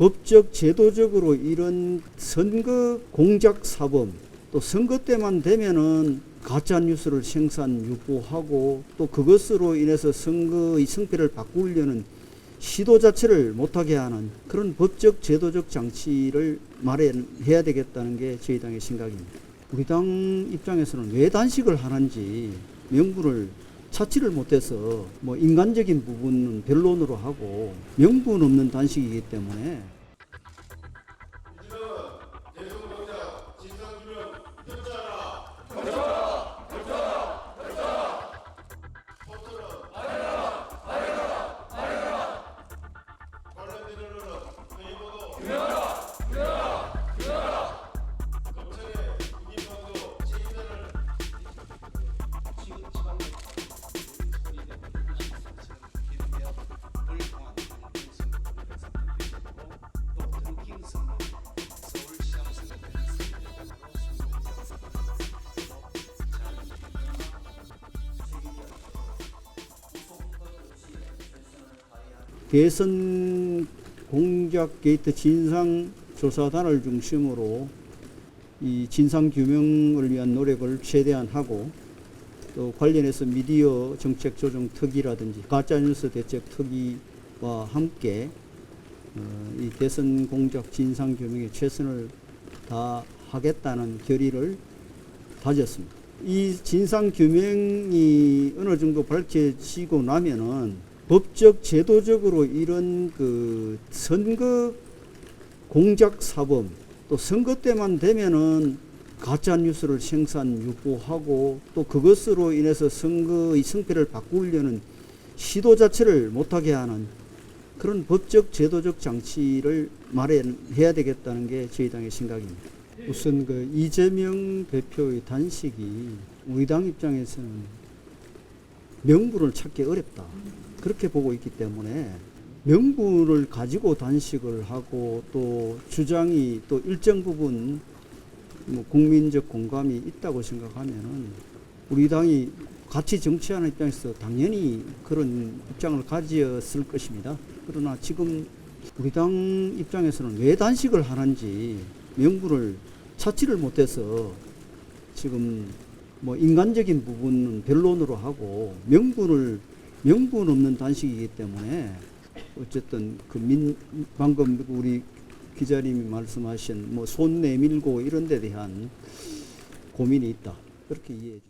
법적 제도적으로 이런 선거 공작 사범 또 선거 때만 되면은 가짜 뉴스를 생산 유포하고 또 그것으로 인해서 선거의 성패를 바꾸려는 시도 자체를 못하게 하는 그런 법적 제도적 장치를 마련해야 되겠다는 게 저희 당의 생각입니다. 우리 당 입장에서는 왜 단식을 하는지 명분을 찾지를 못해서 뭐 인간적인 부분은 변론으로 하고 명분 없는 단식이기 때문에 대선 공작 게이트 진상 조사단을 중심으로 이 진상 규명을 위한 노력을 최대한 하고 또 관련해서 미디어 정책 조정 특위라든지 가짜뉴스 대책 특위와 함께 어, 이 대선 공작 진상 규명에 최선을 다하겠다는 결의를 다졌습니다. 이 진상 규명이 어느 정도 밝혀지고 나면은 법적 제도적으로 이런 그 선거 공작 사범 또 선거 때만 되면은 가짜 뉴스를 생산 유포하고 또 그것으로 인해서 선거의 성패를 바꾸려는 시도 자체를 못하게 하는 그런 법적 제도적 장치를 마련해야 되겠다는 게 저희 당의 생각입니다. 우선 그 이재명 대표의 단식이 우리 당 입장에서는 명분을 찾기 어렵다. 그렇게 보고 있기 때문에 명분을 가지고 단식을 하고 또 주장이 또 일정 부분 뭐 국민적 공감이 있다고 생각하면은 우리 당이 같이 정치하는 입장에서 당연히 그런 입장을 가졌을 것입니다. 그러나 지금 우리 당 입장에서는 왜 단식을 하는지 명분을 찾지를 못해서 지금 뭐 인간적인 부분은 변론으로 하고 명분을 명분 없는 단식이기 때문에 어쨌든 그 민 방금 우리 기자님이 말씀하신 뭐 손 내밀고 이런 데 대한 고민이 있다. 그렇게 이해해 주십시오.